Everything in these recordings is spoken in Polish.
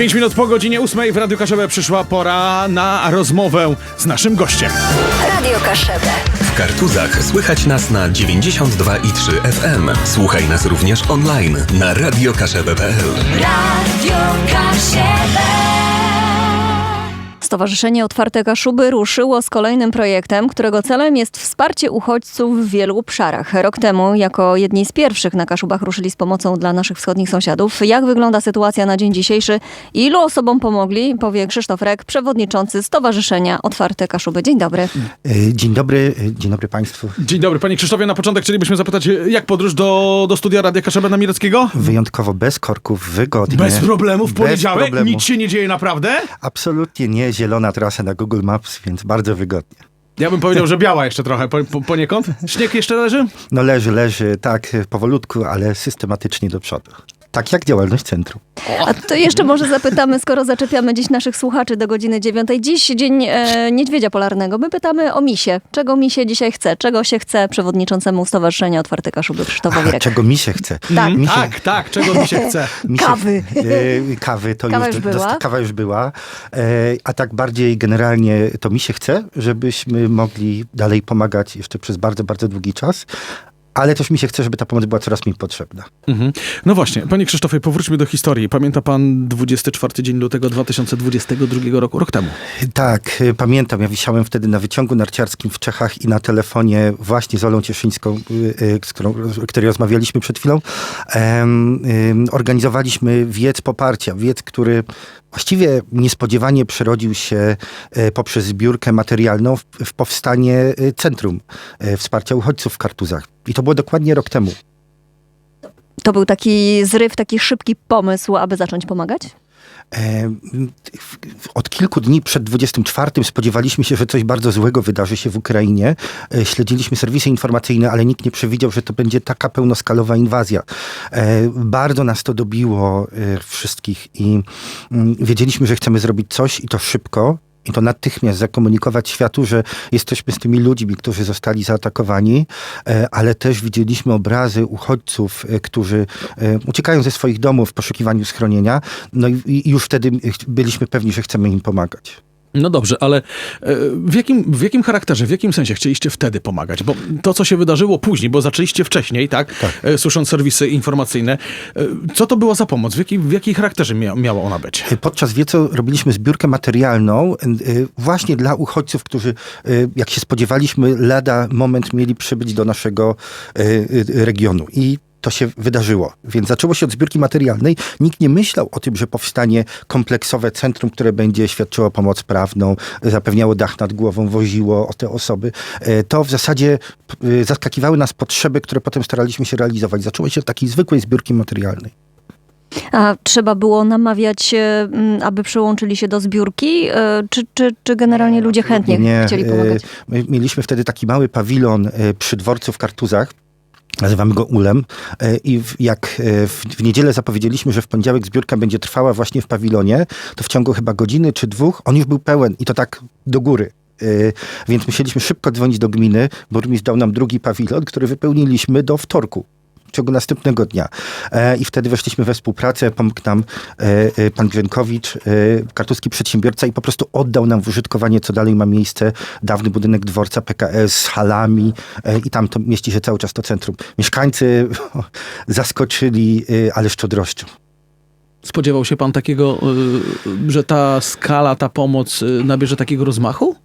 5 minut po godzinie 8 w Radiu Kaszebę przyszła pora na rozmowę z naszym gościem. Radio Kaszebę. W Kartuzach słychać nas na 92,3 FM. Słuchaj nas również online na radiokaszebe.pl. Radio Kaszebę. Stowarzyszenie Otwarte Kaszuby ruszyło z kolejnym projektem, którego celem jest wsparcie uchodźców w wielu obszarach. Rok temu, jako jedni z pierwszych na Kaszubach, ruszyli z pomocą dla naszych wschodnich sąsiadów. Jak wygląda sytuacja na dzień dzisiejszy? Ilu osobom pomogli? Powie Krzysztof Rek, przewodniczący Stowarzyszenia Otwarte Kaszuby. Dzień dobry. E, Dzień dobry, e, dzień dobry Państwu. Dzień dobry, panie Krzysztofie. Na początek chcielibyśmy zapytać, jak podróż do, do studia Radia Kaszebę na Mireckiego? Wyjątkowo bez korków, wygodnie. Bez problemu, w Bez poniedziałek? problemu. Nic się nie dzieje naprawdę? Absolutnie nie, zielona trasa na Google Maps, więc bardzo wygodnie. Ja bym powiedział, że biała jeszcze trochę po, po, poniekąd. Śnieg jeszcze leży? No leży, leży, tak, powolutku, ale systematycznie do przodu. Tak jak działalność centrum. A to jeszcze może zapytamy, skoro zaczepiamy dziś naszych słuchaczy do godziny dziewiątej. Dziś dzień e, Niedźwiedzia Polarnego. My pytamy o misie. Czego misie dzisiaj chce? Czego się chce przewodniczącemu Stowarzyszenia Otwarte Kaszuby Krzysztofowi czego mi się chce? Tak. Mi się, Tak, tak, czego mi się chce. mi się, Kawy. e, kawy to Kawa już, już była? kawa już była. E, a tak bardziej generalnie to mi się chce, żebyśmy mogli dalej pomagać jeszcze przez bardzo, bardzo długi czas. Ale też mi się chce, żeby ta pomoc była coraz mniej potrzebna. Mhm. No właśnie, panie Krzysztofie, powróćmy do historii. Pamięta pan 24 dzień lutego 2022 roku, rok temu? Tak, y, pamiętam. Ja wisiałem wtedy na wyciągu narciarskim w Czechach i na telefonie właśnie z Olą Cieszyńską, y, y, z którą, o której rozmawialiśmy przed chwilą, em, organizowaliśmy wiec poparcia. Wiec, który właściwie niespodziewanie przerodził się y, poprzez zbiórkę materialną w, powstanie y, Centrum y, Wsparcia Uchodźców w Kartuzach. I to było dokładnie rok temu. To był taki zryw, taki szybki pomysł, aby zacząć pomagać? Od kilku dni przed 24 spodziewaliśmy się, że coś bardzo złego wydarzy się w Ukrainie. E, Śledziliśmy serwisy informacyjne, ale nikt nie przewidział, że to będzie taka pełnoskalowa inwazja. E, Bardzo nas to dobiło e, wszystkich i mm, wiedzieliśmy, że chcemy zrobić coś i to szybko. I to natychmiast zakomunikować światu, że jesteśmy z tymi ludźmi, którzy zostali zaatakowani, e, ale też widzieliśmy obrazy uchodźców, e, którzy e, uciekają ze swoich domów w poszukiwaniu schronienia. No i, i już wtedy byliśmy pewni, że chcemy im pomagać. No dobrze, ale e, w jakim, w jakim charakterze, w jakim sensie chcieliście wtedy pomagać? Bo to, co się wydarzyło później, bo zaczęliście wcześniej, tak? Tak. E, Słysząc serwisy informacyjne. E, Co to była za pomoc? W, jaki, w jakiej charakterze mia, miała ona być? Podczas wiecu robiliśmy zbiórkę materialną właśnie dla uchodźców, którzy, jak się spodziewaliśmy, lada moment mieli przybyć do naszego regionu. I to się wydarzyło. Więc zaczęło się od zbiórki materialnej. Nikt nie myślał o tym, że powstanie kompleksowe centrum, które będzie świadczyło pomoc prawną, zapewniało dach nad głową, woziło o te osoby. E, To w zasadzie y, zaskakiwały nas potrzeby, które potem staraliśmy się realizować. Zaczęło się od takiej zwykłej zbiórki materialnej. A trzeba było namawiać, e, aby przyłączyli się do zbiórki? E, Czy, czy, czy generalnie ludzie chętnie chcieli e, pomagać? My mieliśmy wtedy taki mały pawilon e, przy dworcu w Kartuzach. Nazywamy go Ulem. E, I jak e, w, w niedzielę zapowiedzieliśmy, że w poniedziałek zbiórka będzie trwała właśnie w pawilonie, to w ciągu chyba godziny czy dwóch on już był pełen i to tak do góry. E, Więc musieliśmy szybko dzwonić do gminy. Burmistrz dał nam drugi pawilon, który wypełniliśmy do wtorku. W ciągu następnego dnia. E, I wtedy weszliśmy we współpracę, pomógł nam e, e, pan Grzenkowicz, kartuski przedsiębiorca i po prostu oddał nam w użytkowanie, co dalej ma miejsce, dawny budynek dworca PKS z halami i tam to mieści się cały czas to centrum. Mieszkańcy zaskoczyli, ale szczodrością. Spodziewał się pan takiego, że ta skala, ta pomoc nabierze takiego rozmachu?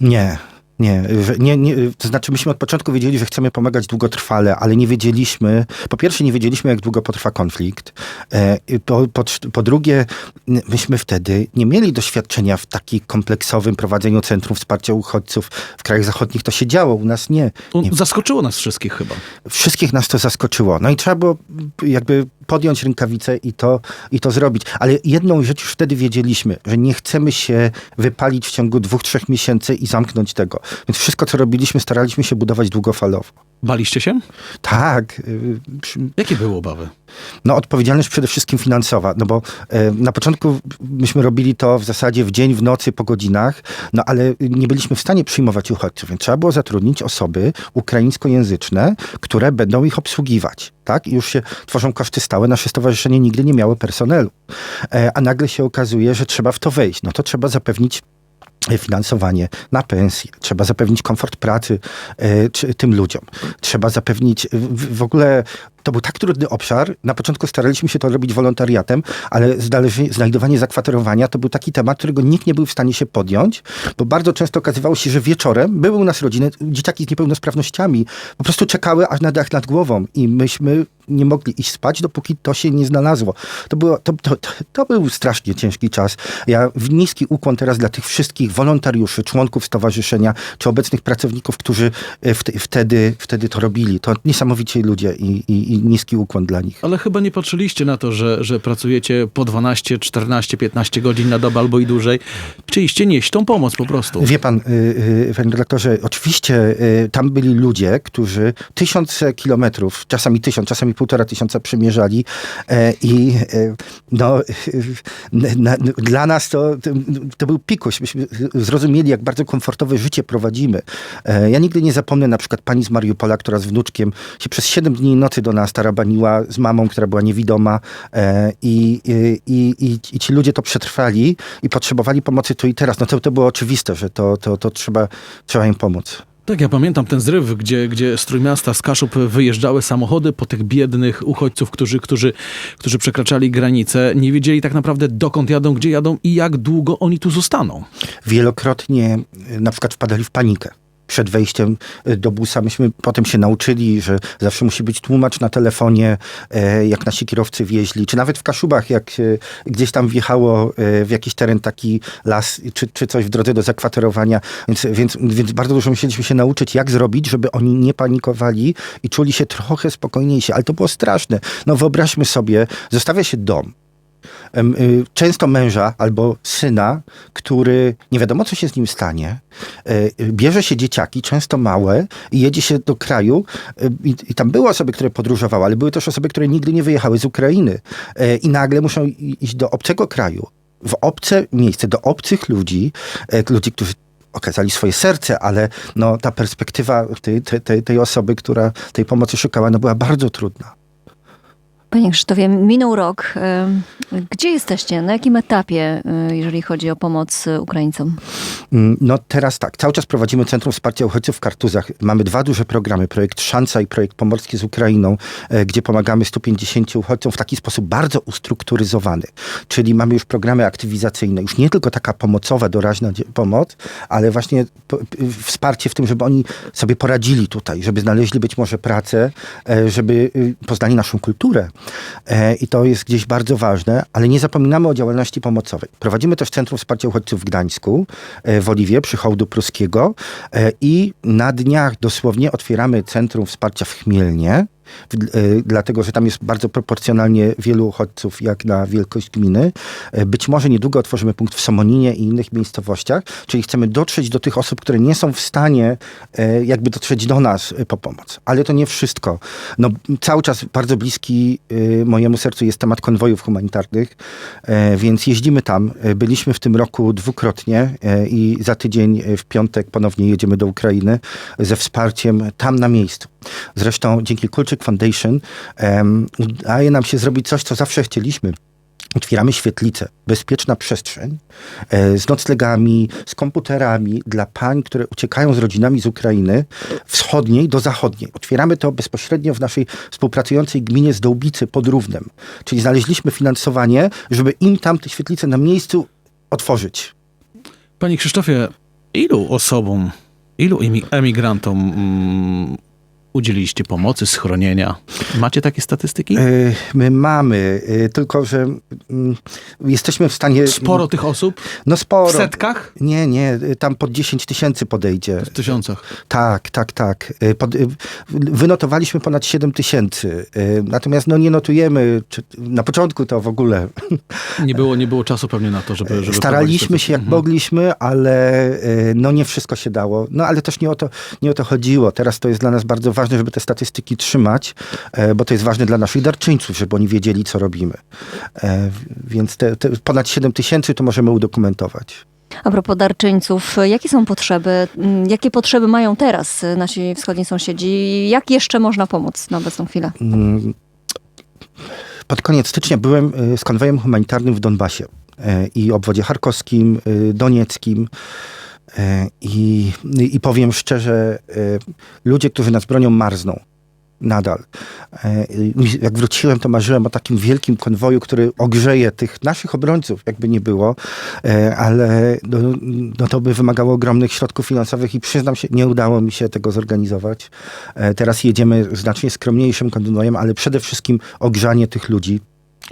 Nie. Nie, nie, nie, to znaczy myśmy od początku wiedzieli, że chcemy pomagać długotrwale, ale nie wiedzieliśmy, po pierwsze nie wiedzieliśmy, jak długo potrwa konflikt, e, po, po, po drugie myśmy wtedy nie mieli doświadczenia w takim kompleksowym prowadzeniu Centrum Wsparcia Uchodźców. W krajach zachodnich to się działo, u nas nie. Nie. Zaskoczyło nas wszystkich chyba. Wszystkich nas to zaskoczyło. No i trzeba było jakby podjąć rękawice i to, i to zrobić. Ale jedną rzecz już wtedy wiedzieliśmy, że nie chcemy się wypalić w ciągu dwóch, trzech miesięcy i zamknąć tego. Więc wszystko, co robiliśmy, staraliśmy się budować długofalowo. Baliście się? Tak. y, Jakie były obawy? No odpowiedzialność przede wszystkim finansowa, no bo e, na początku myśmy robili to w zasadzie w dzień, w nocy, po godzinach, no ale nie byliśmy w stanie przyjmować uchodźców, więc trzeba było zatrudnić osoby ukraińskojęzyczne, które będą ich obsługiwać, tak? I już się tworzą koszty stałe, nasze stowarzyszenie nigdy nie miało personelu, e, a nagle się okazuje, że trzeba w to wejść, no to trzeba zapewnić finansowanie na pensję, trzeba zapewnić komfort pracy e, czy, tym ludziom, trzeba zapewnić w, w ogóle to był tak trudny obszar. Na początku staraliśmy się to robić wolontariatem, ale znajdowanie zakwaterowania to był taki temat, którego nikt nie był w stanie się podjąć, bo bardzo często okazywało się, że wieczorem były u nas rodziny, dzieciaki z niepełnosprawnościami, po prostu czekały aż na dach nad głową i myśmy nie mogli iść spać, dopóki to się nie znalazło. To, było, to, to, to, był strasznie ciężki czas. Ja w niski ukłon teraz dla tych wszystkich wolontariuszy, członków stowarzyszenia, czy obecnych pracowników, którzy e, wte- wtedy, wtedy to robili. To niesamowici ludzie i, i, i niski ukłon dla nich. Ale chyba nie patrzyliście na to, że, że pracujecie po 12, 14, 15 godzin na dobę albo i dłużej. Chcieliście nieść tą pomoc po prostu. Wie pan, y, y, panie redaktorze, oczywiście y, tam byli ludzie, którzy tysiące kilometrów, czasami tysiąc, czasami półtora tysiąca przemierzali e, i e, no, na, dla nas to, to, to był pikuś. Myśmy zrozumieli, jak bardzo komfortowe życie prowadzimy. E, ja nigdy nie zapomnę na przykład pani z Mariupola, która z wnuczkiem się przez 7 dni i nocy do nas tarabaniła z mamą, która była niewidoma e, i, i, i, i ci ludzie to przetrwali i potrzebowali pomocy tu i teraz. No to, to było oczywiste, że to, to, to trzeba, trzeba im pomóc. Tak, ja pamiętam ten zryw, gdzie, gdzie z Trójmiasta, z Kaszub wyjeżdżały samochody po tych biednych uchodźców, którzy, którzy, którzy przekraczali granicę, nie wiedzieli tak naprawdę dokąd jadą, gdzie jadą i jak długo oni tu zostaną. Wielokrotnie y, na przykład wpadali w panikę. Przed wejściem y, do busa myśmy potem się nauczyli, że zawsze musi być tłumacz na telefonie, e, jak nasi kierowcy wieźli, czy nawet w Kaszubach, jak gdzieś tam wjechało e, w jakiś teren taki las, czy, czy coś w drodze do zakwaterowania. Więc, więc, więc bardzo dużo musieliśmy się nauczyć, jak zrobić, żeby oni nie panikowali i czuli się trochę spokojniejsi. Ale to było straszne. No wyobraźmy sobie, zostawia się dom, często męża albo syna, który nie wiadomo, co się z nim stanie, e, bierze się dzieciaki, często małe, i jedzie się do kraju. e, I, I tam były osoby, które podróżowały, ale były też osoby, które nigdy nie wyjechały z Ukrainy. E, I nagle muszą iść do obcego kraju, w obce miejsce, do obcych ludzi, ludzi, którzy okazali swoje serce, ale no, ta perspektywa tej, tej, tej osoby, która tej pomocy szukała, no, była bardzo trudna. Panie Krzysztofie, minął rok. Gdzie jesteście? Na jakim etapie, y, jeżeli chodzi o pomoc y, Ukraińcom? Mm, No teraz tak, cały czas prowadzimy Centrum Wsparcia Uchodźców w Kartuzach. Mamy dwa duże programy, projekt Szansa i projekt Pomorski z Ukrainą, e, gdzie pomagamy 150 uchodźcom w taki sposób bardzo ustrukturyzowany. Czyli mamy już programy aktywizacyjne, już nie tylko taka pomocowa, doraźna pomoc, ale właśnie wsparcie w tym, żeby oni sobie poradzili tutaj, żeby znaleźli być może pracę, e, żeby y, poznali naszą kulturę. E, I to jest gdzieś bardzo ważne, ale nie zapominamy o działalności pomocowej. Prowadzimy też Centrum Wsparcia Uchodźców w Gdańsku, e, w Oliwie, przy Hołdu Pruskiego e, i na dniach dosłownie otwieramy Centrum Wsparcia w Chmielnie, dlatego że tam jest bardzo proporcjonalnie wielu uchodźców jak na wielkość gminy. E, Być może niedługo otworzymy punkt w Somoninie i innych miejscowościach, czyli chcemy dotrzeć do tych osób, które nie są w stanie e, jakby dotrzeć do nas e, po pomoc. Ale to nie wszystko. No, cały czas bardzo bliski e, mojemu sercu jest temat konwojów humanitarnych, e, więc jeździmy tam. E, Byliśmy w tym roku dwukrotnie e, i za tydzień e, w piątek ponownie jedziemy do Ukrainy ze wsparciem tam na miejscu. Zresztą dzięki Foundation em, udaje nam się zrobić coś, co zawsze chcieliśmy. Otwieramy świetlicę, bezpieczna przestrzeń e, z noclegami, z komputerami dla pań, które uciekają z rodzinami z Ukrainy wschodniej do zachodniej. Otwieramy to bezpośrednio w naszej współpracującej gminie z Dołbicy pod Równem. Czyli znaleźliśmy finansowanie, żeby im tam te świetlice na miejscu otworzyć. Panie Krzysztofie, ilu osobom, ilu emi- emigrantom mm, udzieliliście pomocy, schronienia? Macie takie statystyki? E, My mamy, e, tylko że mm, jesteśmy w stanie... Sporo tych osób? No sporo. W setkach? Nie, nie, tam pod 10 tysięcy podejdzie. W tysiącach. Tak, tak, tak. Y, Pod, wynotowaliśmy ponad 7 tysięcy. Natomiast no, nie notujemy, na początku to w ogóle. Nie było, nie było czasu pewnie na to, żeby... żeby Staraliśmy się jak Mhm. mogliśmy, ale no nie wszystko się dało. No ale też nie o to, nie o to chodziło. Teraz to jest dla nas bardzo ważne. Ważne, żeby te statystyki trzymać, e, bo to jest ważne dla naszych darczyńców, żeby oni wiedzieli, co robimy. E, Więc te, te ponad 7 tysięcy to możemy udokumentować. A propos darczyńców, jakie są potrzeby? Jakie potrzeby mają teraz nasi wschodni sąsiedzi? Jak jeszcze można pomóc na obecną chwilę? Mm, Pod koniec stycznia byłem y, z konwojem humanitarnym w Donbasie i obwodzie charkowskim, donieckim. Y, I, I powiem szczerze, y, ludzie, którzy nas bronią, marzną. Nadal. E, Jak wróciłem, to marzyłem o takim wielkim konwoju, który ogrzeje tych naszych obrońców, jakby nie było, E, ale no, no to by wymagało ogromnych środków finansowych i przyznam się, nie udało mi się tego zorganizować. E, Teraz jedziemy znacznie skromniejszym konwojem, ale przede wszystkim ogrzanie tych ludzi.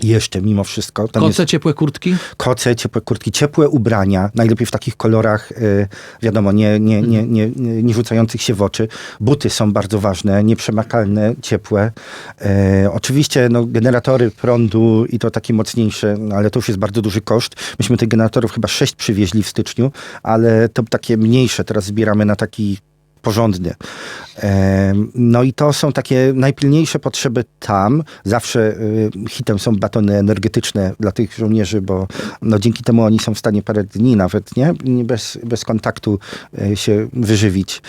Jeszcze mimo wszystko. Tam Koce, jest ciepłe kurtki? koce, ciepłe kurtki, ciepłe ubrania, najlepiej w takich kolorach, y, wiadomo, nie, nie, nie, nie, nie rzucających się w oczy. Buty są bardzo ważne, nieprzemakalne, ciepłe. E, oczywiście no, generatory prądu i to takie mocniejsze, no, ale to już jest bardzo duży koszt. Myśmy tych generatorów chyba sześć przywieźli w styczniu, ale to takie mniejsze teraz zbieramy na taki porządny. E, No i to są takie najpilniejsze potrzeby tam. Zawsze y, hitem są batony energetyczne dla tych żołnierzy, bo no, dzięki temu oni są w stanie parę dni nawet, nie? Bez, bez kontaktu y, się wyżywić.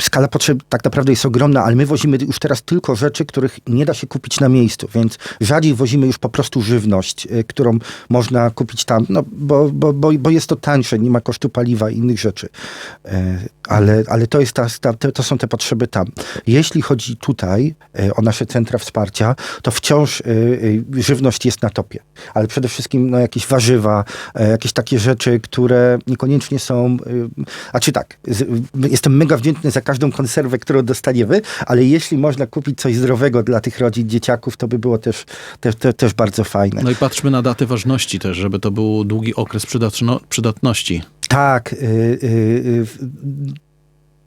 Skala potrzeb tak naprawdę jest ogromna, ale my wozimy już teraz tylko rzeczy, których nie da się kupić na miejscu, więc rzadziej wozimy już po prostu żywność, y, którą można kupić tam, no, bo, bo, bo, bo jest to tańsze, nie ma kosztu paliwa i innych rzeczy. E, Ale, ale to, jest ta, ta, to są te potrzeby tam. Jeśli chodzi tutaj e, o nasze centra wsparcia, to wciąż e, żywność jest na topie, ale przede wszystkim no, jakieś warzywa, jakieś takie rzeczy, które niekoniecznie są, a czy tak, jestem mega wdzięczny za każdą konserwę, którą dostaniemy, ale jeśli można kupić coś zdrowego dla tych rodzin, dzieciaków, to by było też, też, też, też bardzo fajne. No i patrzmy na daty ważności też, żeby to był długi okres przydatno, przydatności. Tak. y, y, y, w-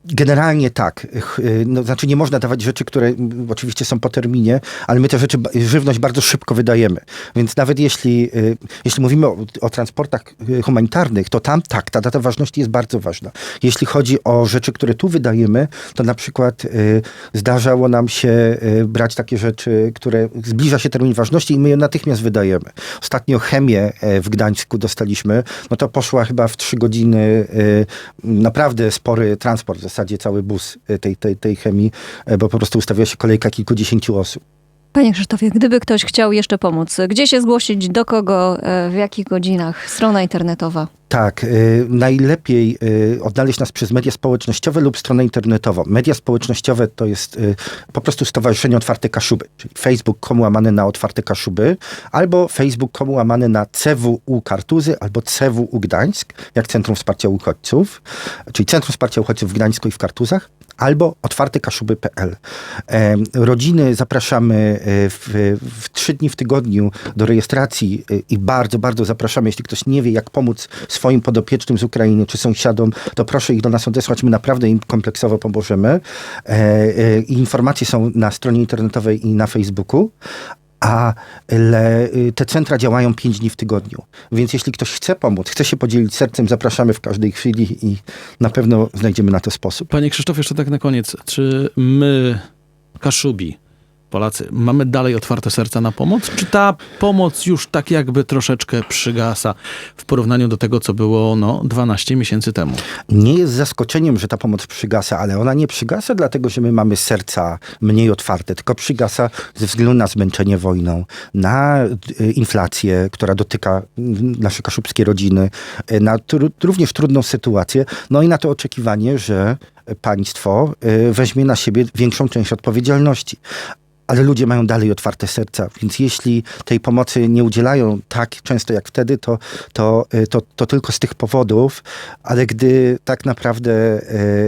Generalnie tak. Y, No, znaczy nie można dawać rzeczy, które oczywiście są po terminie, ale my te rzeczy, żywność bardzo szybko wydajemy. Więc nawet jeśli, y, jeśli mówimy o, o transportach y, humanitarnych, to tam tak, ta data ważności jest bardzo ważna. Jeśli chodzi o rzeczy, które tu wydajemy, to na przykład zdarzało nam się brać takie rzeczy, które zbliża się termin ważności i my je natychmiast wydajemy. Ostatnio chemię e, w Gdańsku dostaliśmy, no to poszła chyba w trzy godziny naprawdę spory transport, zasadzie cały bus y, tej, tej, tej chemii, e, bo po prostu ustawiła się kolejka kilkudziesięciu osób. Panie Krzysztofie, gdyby ktoś chciał jeszcze pomóc, gdzie się zgłosić, do kogo, e, w jakich godzinach? Strona internetowa. Tak, y, najlepiej y, odnaleźć nas przez media społecznościowe lub stronę internetową. Media społecznościowe to jest y, po prostu Stowarzyszenie Otwarte Kaszuby, czyli facebook.com łamane na Otwarte Kaszuby, albo facebook.com łamane na CWU Kartuzy, albo CWU Gdańsk, jak Centrum Wsparcia Uchodźców, czyli Centrum Wsparcia Uchodźców w Gdańsku i w Kartuzach, albo otwartekaszuby.pl. Rodziny zapraszamy e, w, w trzy dni w tygodniu do rejestracji e, i bardzo, bardzo zapraszamy, jeśli ktoś nie wie, jak pomóc swoim podopiecznym z Ukrainy czy sąsiadom, to proszę ich do nas odesłać, my naprawdę im kompleksowo pomożemy. E, e, i Informacje są na stronie internetowej i na Facebooku. A le, y, te centra działają pięć dni w tygodniu. Więc jeśli ktoś chce pomóc, chce się podzielić sercem, zapraszamy w każdej chwili i na pewno znajdziemy na to sposób. Panie Krzysztof, jeszcze tak na koniec. Czy my, Kaszubi, Polacy, mamy dalej otwarte serca na pomoc? Czy ta pomoc już tak jakby troszeczkę przygasa w porównaniu do tego, co było no, 12 miesięcy temu? Nie jest zaskoczeniem, że ta pomoc przygasa, ale ona nie przygasa dlatego, że my mamy serca mniej otwarte, tylko przygasa ze względu na zmęczenie wojną, na y, inflację, która dotyka mm, nasze kaszubskie rodziny, y, na również trudną sytuację, no i na to oczekiwanie, że państwo y, weźmie na siebie większą część odpowiedzialności. Ale ludzie mają dalej otwarte serca, więc jeśli tej pomocy nie udzielają tak często jak wtedy, to, to, y, to, to tylko z tych powodów, ale gdy tak naprawdę,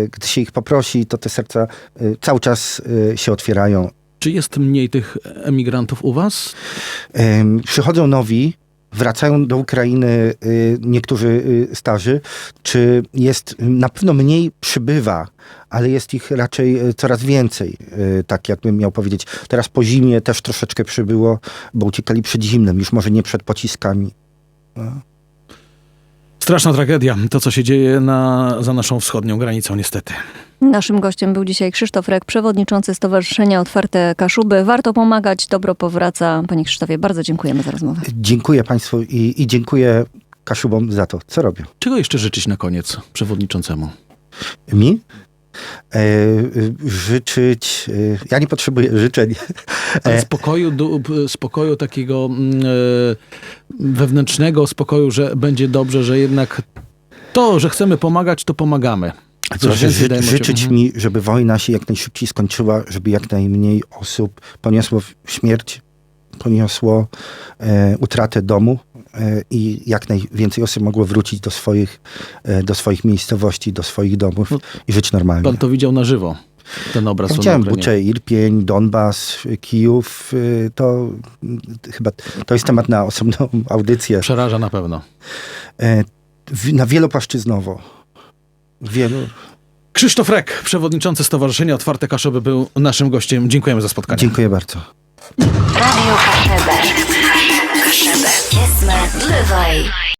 y, gdy się ich poprosi, to te serca y, cały czas się otwierają. Czy jest mniej tych emigrantów u was? Przychodzą nowi, wracają do Ukrainy y, niektórzy y, starzy, czy jest na pewno mniej przybywa, ale jest ich raczej y, coraz więcej, tak jakbym miał powiedzieć. Teraz po zimie też troszeczkę przybyło, bo uciekali przed zimnem, już może nie przed pociskami. Straszna tragedia, to co się dzieje na, za naszą wschodnią granicą, niestety. Naszym gościem był dzisiaj Krzysztof Rek, przewodniczący Stowarzyszenia Otwarte Kaszuby. Warto pomagać, dobro powraca. Panie Krzysztofie, bardzo dziękujemy za rozmowę. Dziękuję Państwu i, i dziękuję Kaszubom za to, co robią. Czego jeszcze życzyć na koniec przewodniczącemu? Mi? E, y, życzyć. y, ja nie potrzebuję życzeń. Ale E, spokoju, spokoju takiego mm, e, wewnętrznego spokoju, że będzie dobrze, że jednak to, że chcemy pomagać, to pomagamy. Proszę więcej ży, życzyć Mhm. mi, żeby wojna się jak najszybciej skończyła, żeby jak najmniej osób poniosło śmierć, poniosło e, utratę domu e, i jak najwięcej osób mogło wrócić do swoich, e, do swoich miejscowości, do swoich domów No, i żyć normalnie. Pan to widział na żywo, ten obraz. Ja na widziałem. Bucze, Irpień, Donbas, Kijów. y, To mm, chyba to jest temat na osobną audycję. Przeraża na pewno. E, Na wielopłaszczyznowo. Wielu. Krzysztof Rek, przewodniczący Stowarzyszenia Otwarte Kaszoby był naszym gościem. Dziękujemy za spotkanie. Dziękuję bardzo. Radio Kaszebę. Levy.